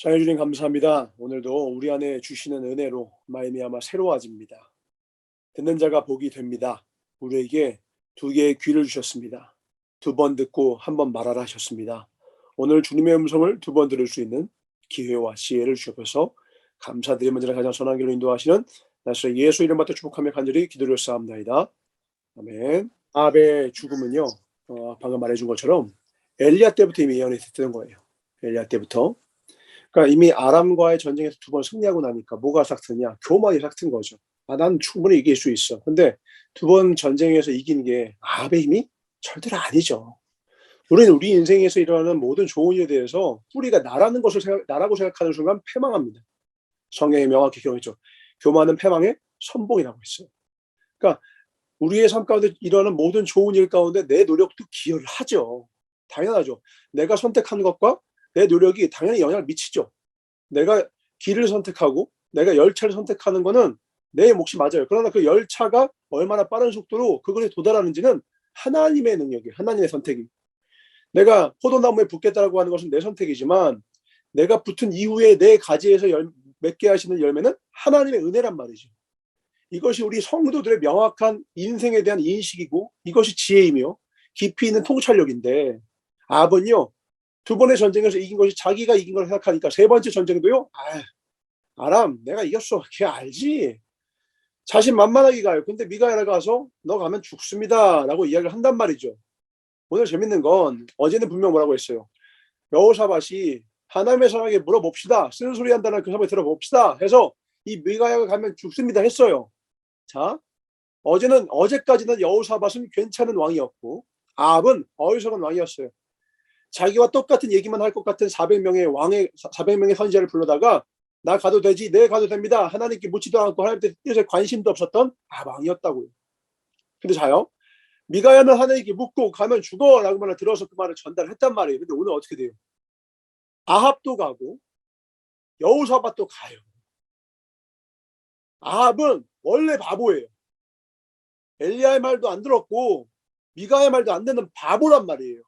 사랑해 주님 감사합니다. 오늘도 우리 안에 주시는 은혜로 마음이아마 새로워집니다. 듣는 자가 복이 됩니다. 우리에게 두 개의 귀를 주셨습니다. 두 번 듣고 한 번 말하라 하셨습니다. 오늘 주님의 음성을 두 번 들을 수 있는 기회와 지혜를 주셔서 감사드리면서 가장 선한 길로 인도하시는 나스의 예수 이름 받아 축복하며 간절히 기도를 쌓옵나이다. 아멘. 아베의 죽음은요, 어, 방금 말해준 것처럼 엘리야 때부터 이미 예언이 됐던 거예요. 엘리야 때부터. 그러니까 이미 아람과의 전쟁에서 두 번 승리하고 나니까 뭐가 삭트냐? 교만이 삭튼 거죠. 아, 난 충분히 이길 수 있어. 근데 두 번 전쟁에서 이긴 게 아합의 힘이 절대로 아니죠. 우리는 우리 인생에서 일어나는 모든 좋은 일에 대해서 뿌리가 나라는 것을 생각, 나라고 생각하는 순간 패망합니다. 성경에 명확히 기록했죠. 교만은 패망의 선봉이라고 했어요. 그러니까 우리의 삶 가운데 일어나는 모든 좋은 일 가운데 내 노력도 기여를 하죠. 당연하죠. 내가 선택한 것과 내 노력이 당연히 영향을 미치죠. 내가 길을 선택하고 내가 열차를 선택하는 거는 내 몫이 맞아요. 그러나 그 열차가 얼마나 빠른 속도로 그것에 도달하는지는 하나님의 능력이에요. 하나님의 선택이. 내가 포도나무에 붙겠다라고 하는 것은 내 선택이지만 내가 붙은 이후에 내 가지에서 열, 맺게 하시는 열매는 하나님의 은혜란 말이죠. 이것이 우리 성도들의 명확한 인생에 대한 인식이고 이것이 지혜이며 깊이 있는 통찰력인데 아버는요 두 번의 전쟁에서 이긴 것이 자기가 이긴 걸 생각하니까 세 번째 전쟁도요? 아 아람 내가 이겼어. 걔 알지? 자신 만만하게 가요. 근데 미가엘가 가서 너 가면 죽습니다. 라고 이야기를 한단 말이죠. 오늘 재밌는 건 어제는 분명 뭐라고 했어요? 여호사밭이 하나님의 사람에게 물어봅시다. 쓰는 소리 한다는 그 사람을 들어봅시다. 해서 이 미가야가 가면 죽습니다 했어요. 자 어제는 어제까지는 여호사밭은 괜찮은 왕이었고 아합은 어리석은 왕이었어요 자기와 똑같은 얘기만 할 것 같은 400명의 왕의 400명의 선지자를 불러다가 나 가도 되지 네 가도 됩니다. 하나님께 묻지도 않고 하나님께 관심도 없었던 아 왕이었다고요. 근데 자요 미가야는 하나님께 묻고 가면 죽어 라고 말을 들어서 그 말을 전달했단 말이에요. 근데 오늘 어떻게 돼요? 아합도 가고 여우사밭도 가요. 아합은 원래 바보예요. 엘리야의 말도 안 들었고 미가의 말도 안 듣는 바보란 말이에요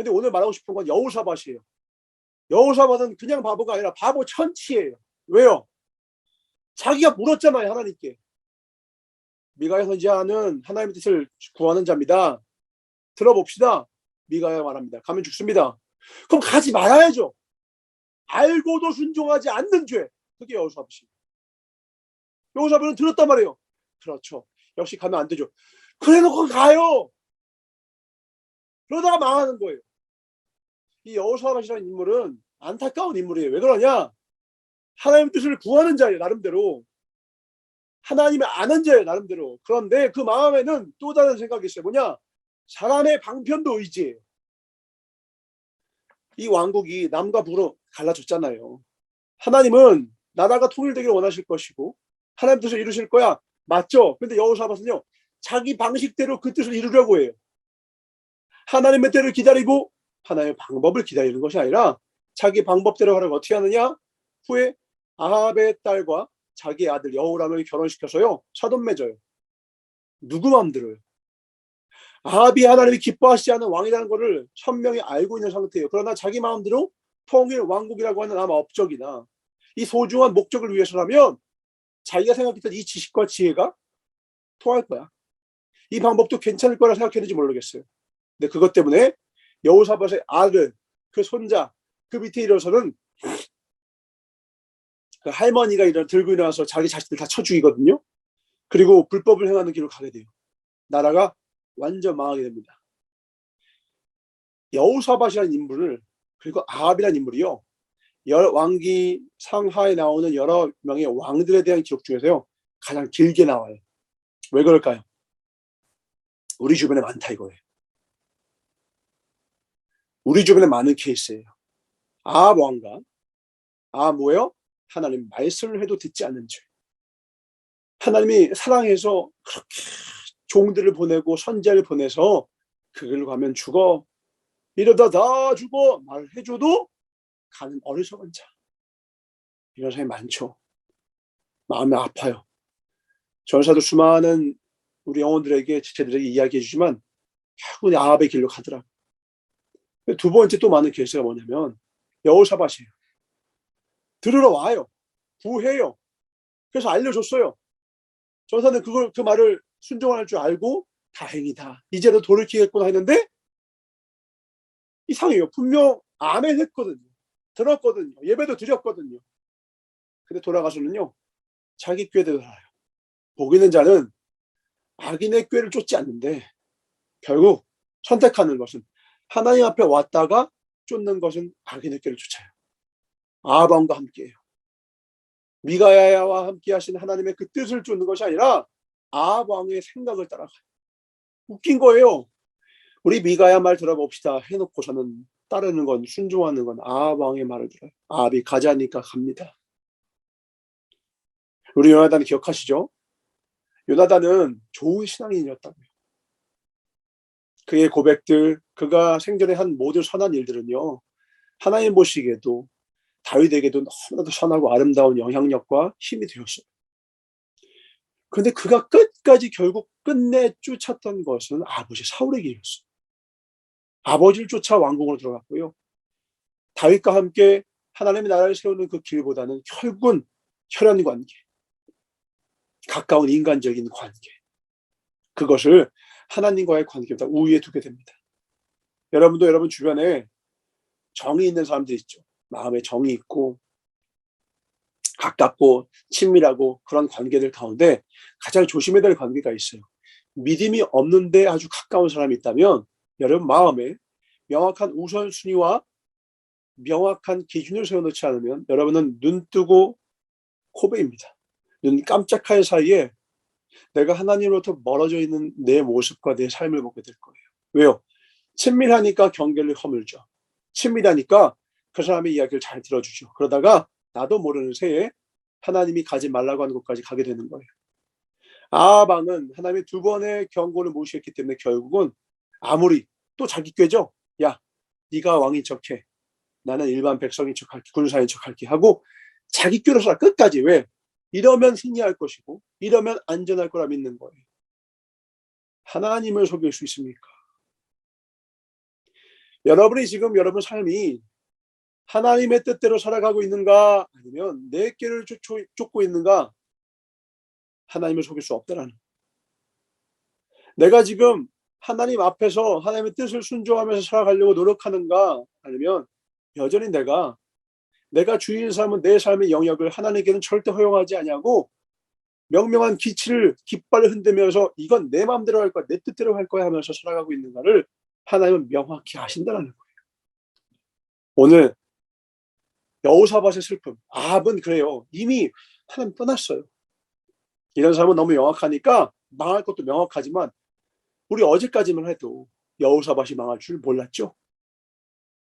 근데 오늘 말하고 싶은 건 여우사밭이에요. 여우사밭은 그냥 바보가 아니라 바보 천치예요. 왜요? 자기가 물었잖아요 하나님께. 미가야 선지자는 하나님의 뜻을 구하는 자입니다. 들어봅시다. 미가야 말합니다. 가면 죽습니다. 그럼 가지 말아야죠. 알고도 순종하지 않는 죄. 그게 여우사밭이에요. 여우사밭은 들었단 말이에요. 그렇죠. 역시 가면 안 되죠. 그래 놓고 가요. 그러다가 망하는 거예요. 이 여호사밧이라는 인물은 안타까운 인물이에요. 왜 그러냐? 하나님 뜻을 구하는 자예요. 나름대로. 하나님의 아는 자예요. 나름대로. 그런데 그 마음에는 또 다른 생각이 있어요. 뭐냐? 사람의 방편도 의지예요. 이 왕국이 남과 북으로 갈라졌잖아요. 하나님은 나라가 통일되기를 원하실 것이고 하나님 뜻을 이루실 거야. 맞죠? 근데 여호사밧은요. 자기 방식대로 그 뜻을 이루려고 해요. 하나님의 때를 기다리고 하나님의 방법을 기다리는 것이 아니라 자기 방법대로 하려고 어떻게 하느냐? 후에 아합의 딸과 자기 아들 여호람을 결혼시켜서요 사돈 맺어요. 누구 마음대로요? 아합이 하나님이 기뻐하시지 않은 왕이라는 것을 선명히 알고 있는 상태예요. 그러나 자기 마음대로 통일 왕국이라고 하는 아마 업적이나 이 소중한 목적을 위해서라면 자기가 생각했던 이 지식과 지혜가 통할 거야. 이 방법도 괜찮을 거라 생각했는지 모르겠어요. 근데 그것 때문에 여호사밧의 아들, 그 손자, 그 밑에 일어서는 그 할머니가 일어 들고 일어나서 자기 자식들 다 쳐 죽이거든요. 그리고 불법을 행하는 길로 가게 돼요. 나라가 완전 망하게 됩니다. 여우사밧이라는 인물을 그리고 아합이라는 인물이요. 열 왕기 상하에 나오는 여러 명의 왕들에 대한 기록 중에서요. 가장 길게 나와요. 왜 그럴까요? 우리 주변에 많다 이거예요. 우리 주변에 많은 케이스예요. 아 왕가 아 뭐예요? 하나님 말씀을 해도 듣지 않는 죄. 하나님이 사랑해서 그렇게 종들을 보내고 선자를 보내서 그 길로 가면 죽어. 이러다 다 죽어 말해줘도 가는 어리석은 자. 이런 사람이 많죠. 마음이 아파요. 전사도 수많은 우리 영혼들에게 지체들에게 이야기해 주지만 결국 아합의 길로 가더라. 두 번째 또 많은 케이스가 뭐냐면 여호사밧이에요. 들으러 와요. 구해요. 그래서 알려줬어요. 전사는 그걸 그 말을 순종할 줄 알고 다행이다. 이제는 돌이키겠구나 했는데 이상해요. 분명 아멘 했거든요. 들었거든요. 예배도 드렸거든요. 근데 돌아가서는요. 자기 꾀대로 살아요. 복 있는 자는 악인의 꾀를 쫓지 않는데 결국 선택하는 것은 하나님 앞에 왔다가 쫓는 것은 악인의 꾀를 쫓아요. 아방과 함께해요. 미가야와 함께 하신 하나님의 그 뜻을 쫓는 것이 아니라 아방의 생각을 따라가요. 웃긴 거예요. 우리 미가야 말 들어봅시다 해놓고서는 따르는 건 순종하는 건 아방의 말을 들어요. 아합이 가자니까 갑니다. 우리 요나단 기억하시죠? 요나단은 좋은 신앙인이었다고요. 그의 고백들, 그가 생전에 한 모든 선한 일들은요. 하나님 보시기에도 다윗에게도 너무나도 선하고 아름다운 영향력과 힘이 되었어요. 그런데 그가 끝까지 결국 끝내 쫓았던 것은 아버지 사울의 길이었어요. 아버지를 쫓아 왕궁으로 들어갔고요. 다윗과 함께 하나님의 나라를 세우는 그 길보다는 결국은 혈연 관계, 가까운 인간적인 관계, 그것을 하나님과의 관계보다 우위에 두게 됩니다. 여러분도 여러분 주변에 정이 있는 사람들 있죠. 마음에 정이 있고 가깝고 친밀하고 그런 관계들 가운데 가장 조심해야 될 관계가 있어요. 믿음이 없는데 아주 가까운 사람이 있다면 여러분 마음에 명확한 우선순위와 명확한 기준을 세워놓지 않으면 여러분은 눈 뜨고 코베입니다. 눈 깜짝할 사이에 내가 하나님으로부터 멀어져 있는 내 모습과 내 삶을 보게 될 거예요. 왜요? 친밀하니까 경계를 허물죠. 친밀하니까 그 사람의 이야기를 잘 들어주죠. 그러다가 나도 모르는 새에 하나님이 가지 말라고 하는 곳까지 가게 되는 거예요. 아방은 하나님의 두 번의 경고를 무시했기 때문에 결국은 아무리 또 자기 꾀죠. 야, 네가 왕인 척해. 나는 일반 백성인 척할게, 군사인 척할게 하고 자기 꾀로 살아 끝까지 왜? 이러면 승리할 것이고 이러면 안전할 거라 믿는 거예요. 하나님을 속일 수 있습니까? 여러분이 지금 여러분 삶이 하나님의 뜻대로 살아가고 있는가? 아니면 내 길을 쫓고 있는가? 하나님을 속일 수 없다라는. 내가 지금 하나님 앞에서 하나님의 뜻을 순종하면서 살아가려고 노력하는가? 아니면 여전히 내가 내가 주인 삶은 내 삶의 영역을 하나님께는 절대 허용하지 아니하고 명명한 기치를 깃발을 흔들면서 이건 내 마음대로 할 거야 내 뜻대로 할 거야 하면서 살아가고 있는가를 하나님은 명확히 아신다는 거예요. 오늘 여호사밧의 슬픔 아합은 그래요. 이미 하나님 떠났어요. 이런 사람은 너무 명확하니까 망할 것도 명확하지만 우리 어제까지만 해도 여호사밧이 망할 줄 몰랐죠.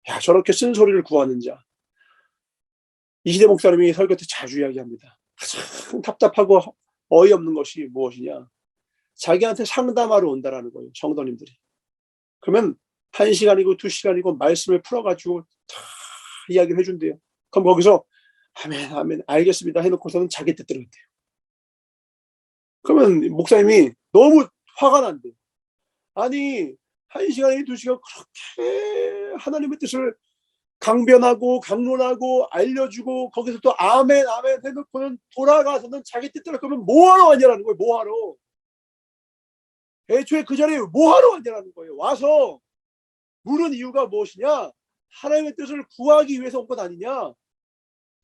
야 저렇게 쓴소리를 구하는 자 이시대 목사님이 설교 때 자주 이야기합니다. 가장 답답하고 어이없는 것이 무엇이냐. 자기한테 상담하러 온다라는 거예요. 성도님들이. 그러면 한 시간이고 두 시간이고 말씀을 풀어가지고 다 이야기를 해준대요. 그럼 거기서 아멘 아멘 알겠습니다 해놓고서는 자기 뜻대로 했대요. 그러면 목사님이 너무 화가 난대. 아니 한 시간이 두 시간 그렇게 하나님의 뜻을 강변하고 강론하고 알려주고 거기서 또 아멘 아멘 해놓고는 돌아가서는 자기 뜻대로 그러면 뭐하러 왔냐라는 거예요. 뭐하러. 애초에 그 자리에 뭐하러 왔냐라는 거예요. 와서 물은 이유가 무엇이냐? 하나님의 뜻을 구하기 위해서 온 것 아니냐?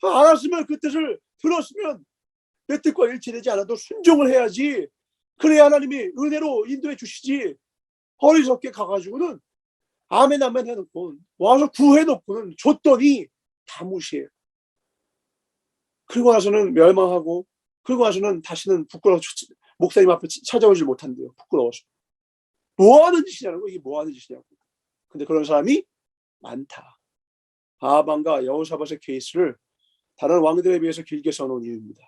알았으면 그 뜻을 들었으면 내 뜻과 일치되지 않아도 순종을 해야지. 그래야 하나님이 은혜로 인도해 주시지. 어리석게 가가지고는 아멘 아멘 해놓고 와서 구해놓고는 줬더니 다 무시해요. 그리고 나서는 멸망하고 그리고 나서는 다시는 부끄러워 목사님 앞에 찾아오질 못한대요. 부끄러워서. 뭐 하는 짓이냐고 이게 뭐 하는 짓이냐고. 근데 그런 사람이 많다. 아방과 여호사밧의 케이스를 다른 왕들에 비해서 길게 써놓은 이유입니다.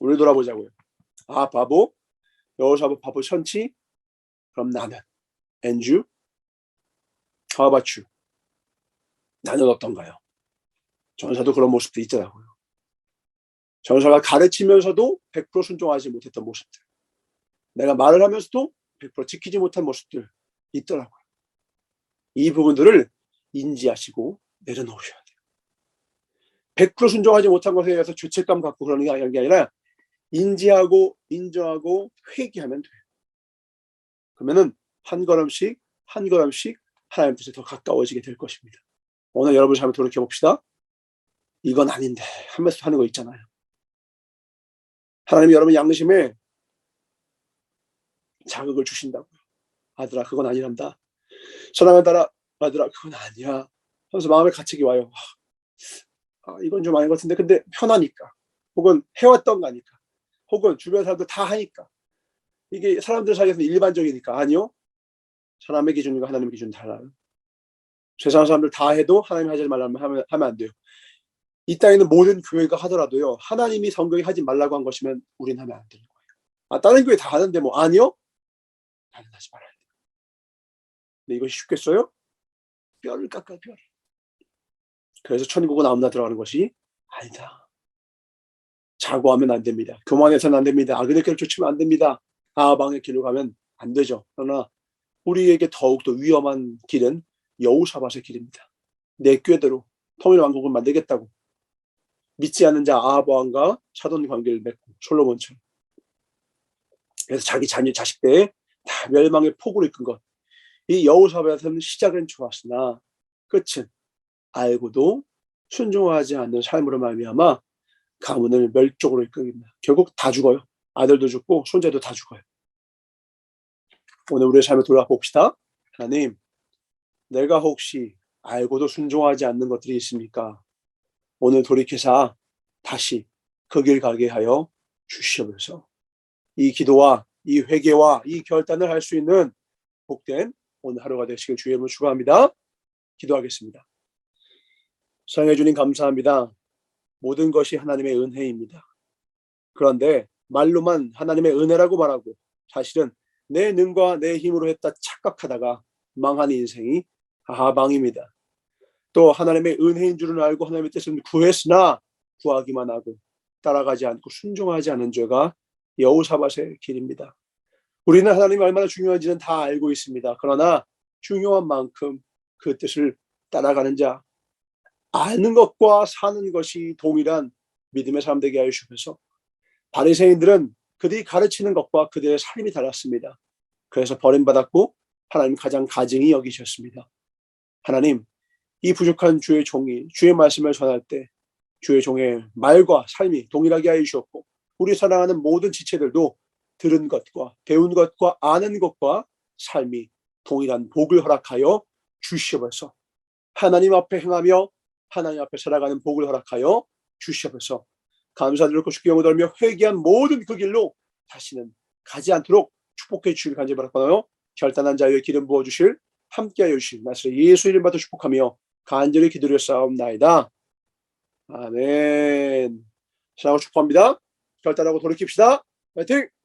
우리 돌아보자고요. 아 바보, 여호사밧 바보 천치, 그럼 나는 엔주, you? 나는 어떤가요? 전사도 그런 모습도 있더라고요. 전사가 가르치면서도 100% 순종하지 못했던 모습들. 내가 말을 하면서도 100% 지키지 못한 모습들 있더라고요. 이 부분들을 인지하시고 내려놓으셔야 돼요. 100% 순종하지 못한 것에 대해서 죄책감 갖고 그러는 게 아니- 게 아니라 인지하고 인정하고 회개하면 돼요. 그러면은 한 걸음씩 한 걸음씩 하나님 뜻에 더 가까워지게 될 것입니다. 오늘 여러분 삶을 돌이켜 봅시다. 이건 아닌데 하면서 하는 거 있잖아요. 하나님이 여러분 양심에 자극을 주신다고요. 아들아 그건 아니란다. 사랑하는 딸아 아들아 그건 아니야. 하면서 마음에 갇히기 와요. 아, 이건 좀 아닌 것 같은데 근데 편하니까 혹은 해왔던 거니까 혹은 주변 사람들 다 하니까 이게 사람들 사이에서 일반적이니까 아니요. 사람의 기준과 하나님의 기준 달라요. 세상 사람들 다 해도 하나님 하지 말라면 하면 안 돼요. 이 땅에 있는 모든 교회가 하더라도요. 하나님이 성경에 하지 말라고 한 것이면 우린 하면 안 되는 거예요. 아, 다른 교회 다 하는데 뭐 아니요? 나는 하지 말아야 돼요. 근데 이것이 쉽겠어요? 뼈를 깎아 뼈를. 그래서 천국은 아무나 들어가는 것이 아니다. 자고하면 안 됩니다. 교만해서는 안 됩니다. 길을 쫓으면 안 됩니다. 아방의 길로 가면 안 되죠. 그러나 우리에게 더욱더 위험한 길은 여우사밧의 길입니다. 내 꾀대로 통일 왕국을 만들겠다고 믿지 않는 자 아하방과 사돈 관계를 맺고 솔로몬처럼 그래서 자기 자녀 자식들의 다 멸망의 폭으로 이끈 것. 이 여우사밧은 시작은 좋았으나 끝은 알고도 순종하지 않는 삶으로 말미암아 가문을 멸족으로 이끌입니다. 결국 다 죽어요. 아들도 죽고 손자도 다 죽어요. 오늘 우리의 삶을 돌아봅시다. 하나님, 내가 혹시 알고도 순종하지 않는 것들이 있습니까? 오늘 돌이켜서 다시 그 길 가게 하여 주시옵소서. 이 기도와 이 회개와 이 결단을 할 수 있는 복된 오늘 하루가 되시길 주의 이름으로 축원합니다. 기도하겠습니다. 사랑해 주님 감사합니다. 모든 것이 하나님의 은혜입니다. 그런데 말로만 하나님의 은혜라고 말하고 사실은 내 능과 내 힘으로 했다 착각하다가 망한 인생이 하방입니다. 또 하나님의 은혜인 줄은 알고 하나님의 뜻을 구했으나 구하기만 하고 따라가지 않고 순종하지 않은 죄가 여우사밧의 길입니다. 우리는 하나님이 얼마나 중요한지는 다 알고 있습니다. 그러나 중요한 만큼 그 뜻을 따라가는 자, 아는 것과 사는 것이 동일한 믿음의 사람 되게 하여 주셔서 바리새인들은 그들이 가르치는 것과 그들의 삶이 달랐습니다. 그래서 버림받았고 하나님 가장 가증히 여기셨습니다. 하나님, 이 부족한 주의 종이 주의 말씀을 전할 때 주의 종의 말과 삶이 동일하게 하여 주셨고 우리 사랑하는 모든 지체들도 들은 것과 배운 것과 아는 것과 삶이 동일한 복을 허락하여 주시옵소서. 하나님 앞에 행하며 하나님 앞에 살아가는 복을 허락하여 주시옵소서. 감사드리고 주께 영을 돌며 회개한 모든 그 길로 다시는 가지 않도록 축복해 주시길 간절히 바라고요. 결단한 자유에 기름 부어 주실 함께하여 주실 나스렛 예수 이름 받아 축복하며 간절히 기도를 싸움나이다. 아멘. 사랑하고 축복합니다. 결단하고 돌이킵시다. 화이팅!